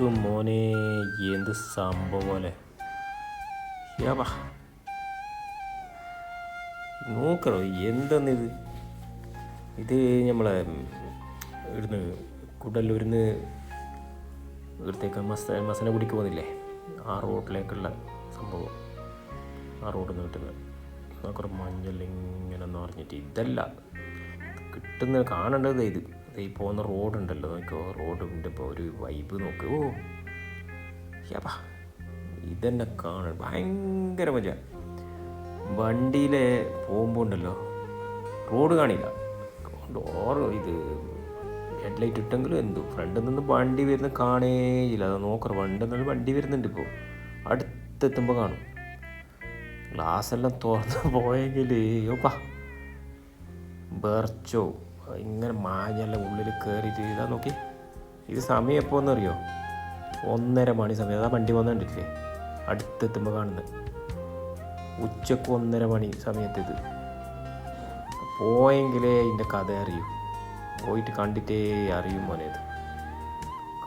നോക്ക് മോനെ എന്ത് സംഭവം യാവാ നോക്കണോ എന്തെന്നിത്? ഇത് നമ്മളെ ഇവിടുന്ന് കുടല്ലൂരിന്ന് ഇവിടത്തേക്ക് മസ മസന കുടിക്ക് പോകുന്നില്ലേ ആ റോഡിലേക്കുള്ള സംഭവം. ആ റോഡിൽ നിന്ന് കിട്ടുന്നത് നോക്കറ കുറേ മഞ്ഞൾ ഇങ്ങനെ നിറഞ്ഞിട്ട്. ഇതല്ല കിട്ടുന്ന കാണേണ്ടത് ഇത്. ഈ പോകുന്ന റോഡുണ്ടല്ലോ നോക്കോ. റോഡിന്റെ ഇപ്പോൾ ഒരു വൈബ് നോക്ക്. ഓ യപ്പാ. ഇതന്നെ കാണാൻ ഭയങ്കര മജ. വണ്ടിയിൽ പോകുമ്പോൾ ഉണ്ടല്ലോ റോഡ് കാണില്ല. ഡോറ് ഇത് ഹെഡ് ലൈറ്റ് ഇട്ടെങ്കിലും എന്തു? ഫ്രണ്ടിൽ നിന്ന് വണ്ടി വരുന്ന കാണേയില്ല അത് നോക്കറ വണ്ടി നിന്ന് വണ്ടി വരുന്നുണ്ട് ഇപ്പോൾ അടുത്തെത്തുമ്പോൾ കാണും. ഗ്ലാസ് എല്ലാം തുറന്ന് പോയെങ്കിൽ ഓപ്പാ ബെർച്ചോ. ഇങ്ങനെ മാഞ്ഞെല്ലാം ഉള്ളിൽ കയറിയിട്ട് ഇതാ നോക്കി. ഇത് സമയം എപ്പോൾ എന്നറിയോ ഒന്നര മണി സമയം. അതാ വണ്ടി വന്നു കണ്ടിട്ടില്ലേ? അടുത്തെത്തുമ്പോൾ കാണുന്നത് ഉച്ചയ്ക്ക് ഒന്നര മണി സമയത്ത് ഇത് പോയെങ്കിലേ ഇതിന്റെ കഥ അറിയൂ. പോയിട്ട് കണ്ടിട്ടേ അറിയും മോനെ ഇത്.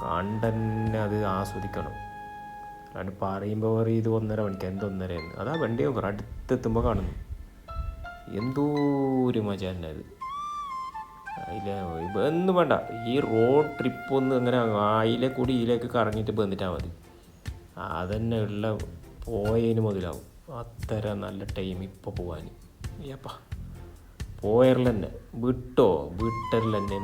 കണ്ടന്നെ അത് ആസ്വദിക്കണം. അല്ലാണ്ട് പറയുമ്പോൾ പറയും ഇത് ഒന്നര മണിക്ക്. എന്തൊന്നരയെന്ന് അതാ വണ്ടി നോക്കണം അടുത്തെത്തുമ്പോൾ കാണുന്നു. എന്തോ ഒരു മജ തന്നെ അത് അതിലെ ഒന്നും വേണ്ട. ഈ റോഡ് ട്രിപ്പ് ഒന്ന് അങ്ങനെ അതിലെ കൂടി ഇതിലേക്ക് കറങ്ങിയിട്ട് വന്നിട്ടാൽ മതി. അതന്നെ ഉള്ള പോയതിന് മുതലാവും. അത്ര നല്ല ടൈം ഇപ്പോൾ പോകാൻ അപ്പ പോയറിൽ തന്നെ വിട്ടോ? വിട്ടറിൽ തന്നെ